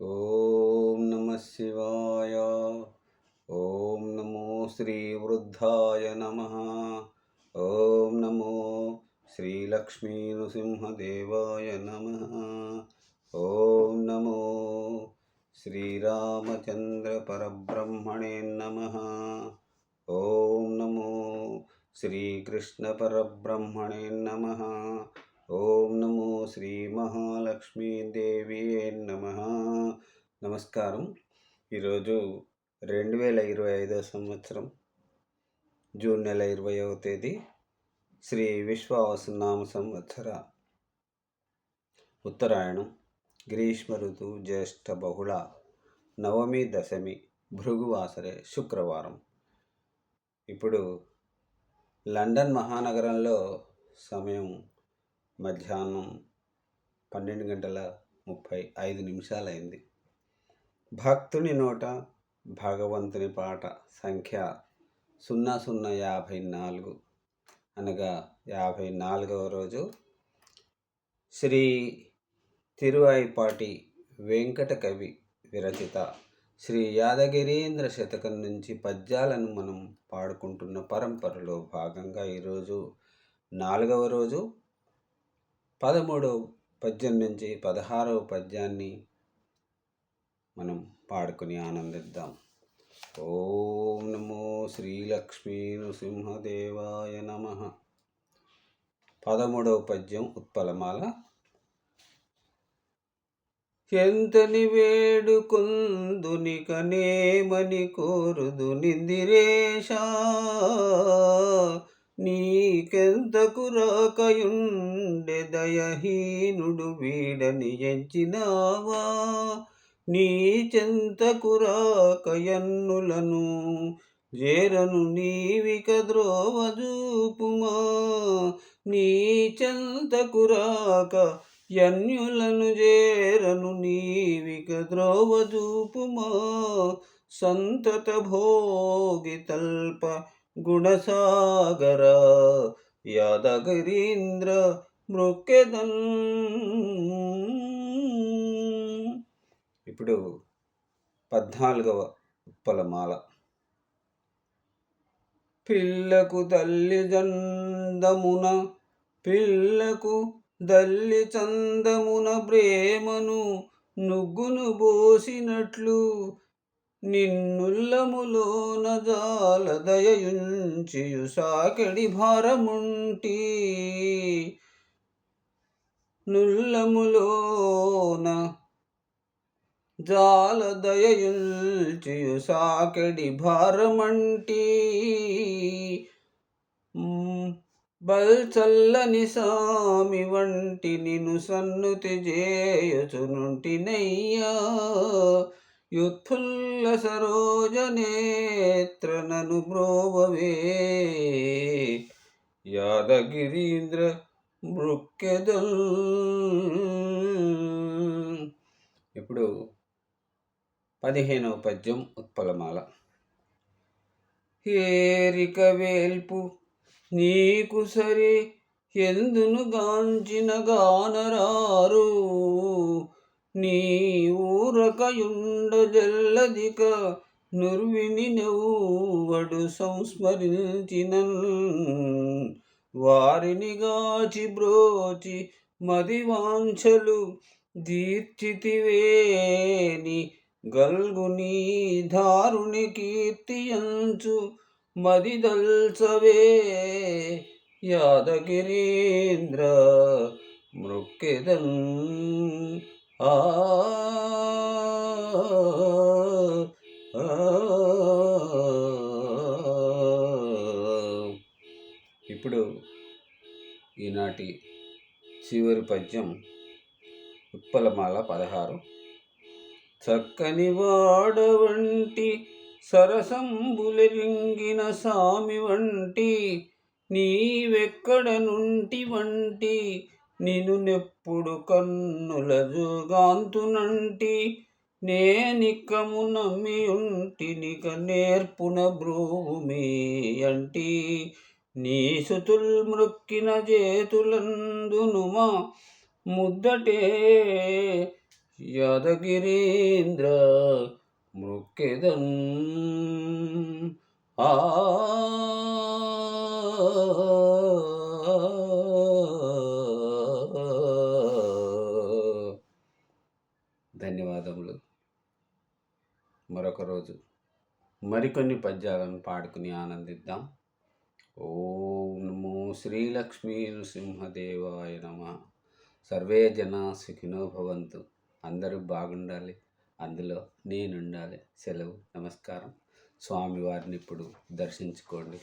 ఓం నమ శివాయ ఓం నమో శ్రీవృద్ధాయ నమ ఓం నమో శ్రీలక్ష్మీనృసింహదేవాయ నమ ఓం నమో శ్రీరామచంద్ర పరబ్రహ్మణే నమ ఓం నమో శ్రీకృష్ణ పరబ్రహ్మణే నమ ఓం నమో శ్రీ మహాలక్ష్మీదేవి నమ. నమస్కారం. ఈరోజు రెండు వేల ఇరవై ఐదో సంవత్సరం జూన్ నెల ఇరవైవ తేదీ శ్రీ విశ్వావసనామ సంవత్సర ఉత్తరాయణం. గ్రీష్మ ఋతువు జ్యేష్ఠ బహుళ నవమి దశమి భృగువాసరే శుక్రవారం. ఇప్పుడు లండన్ మహానగరంలో సమయం మధ్యాహ్నం పన్నెండు గంటల ముప్పై ఐదు నిమిషాలైంది. భక్తుని నోట భగవంతుని పాట సంఖ్య సున్నా సున్నా యాభై నాలుగు అనగా యాభై నాలుగవ రోజు శ్రీ తిరువాయిపాటి వెంకట కవి విరచిత శ్రీ యాదగిరీంద్ర శతకం నుంచి పద్యాలను మనం పాడుకుంటున్న పరంపరలో భాగంగా ఈరోజు నాలుగవ రోజు పదమూడవ పద్యం నుంచి పదహారవ పద్యాన్ని మనం పాడుకుని ఆనందిద్దాం. ఓం నమో శ్రీలక్ష్మీ నృసింహదేవాయ నమ. పదమూడవ పద్యం ఉత్పలమాల. ఎంతని వేడుకొందునికనేమని కోరుదు నిందిరేశా. నీకెంతకు రాకయుండె దయహీనుడు వీడని ఎంచినావా? నీ చెంతకు రాకయన్నులను జేరను నీవిక ద్రోవజూపుమా? నీ చెంతకు రాక యన్యులను జేరను నీవిక ద్రోవజూపుమా? సంతత భోగి తల్ప గుణసాగర యాదగిరీంద్ర మృక్కెదన్. ఇప్పుడు పద్నాలుగవ ఉప్పలమాల. పిల్లకు తల్లి చందమున పిల్లకు దల్లి చందమున ప్రేమను నుగ్గును పోసినట్లు నిన్నుల్లములోన జాల దయయుంచియు సాకడి భారముంటి. నుల్లములోన జాల దయయుల్చియు సాకడి భారమంటి. బల్చల్లని సామి వంటి నిను సన్నుతి చేయుచునుంటినయ్యా యుత్ఫుల్ల సరోజనేత్రనను బ్రోవవే యాదగిరీంద్ర మృక్కెదల్. ఇప్పుడు పదిహేనవ పద్యం ఉత్పలమాల. హేరిక వేల్పు నీకు సరి ఎందును గాంచిన గానరారు? నీ ఊరకయుండ జల్లదిక నుర్విని నెవ్వడు సంస్మరించిన వారిని గాచి బ్రోచి మదివాంఛలు దీర్చితివేని గల్గుని దారుణి కీర్తియంచు మదిదల్సవే యాదగిరీంద్ర మృక్కెదన్. ఆ. ఇప్పుడు ఈనాటి చివరి పద్యం ఉప్పలమాల పదహారు. చక్కని వాడ వంటి సరసంబులరింగిన సామి వంటి నీవెక్కడ నుంటి వంటి నిను నెప్పుడు కన్నుల జోగాంతునంటి నేనిక్కము నమ్మి ఉంటినిక నేర్పున భ్రూమి అంటి. నీ సుతుల్ మృక్కిన చేతులందునుమా ముద్దటే. యాదగిరీంద్ర మృక్కెదన్. ఆ ధన్యవాదములు. మరొక రోజు మరికొన్ని పద్యాలను పాడుకుని ఆనందిద్దాం. ఓం నమో శ్రీలక్ష్మీ నృసింహదేవాయ నమ. సర్వే జన సుఖినో భవంతు. అందరూ బాగుండాలి. అందులో నేనుండాలి. సెలవు. నమస్కారం. స్వామివారిని ఇప్పుడు దర్శించుకోండి.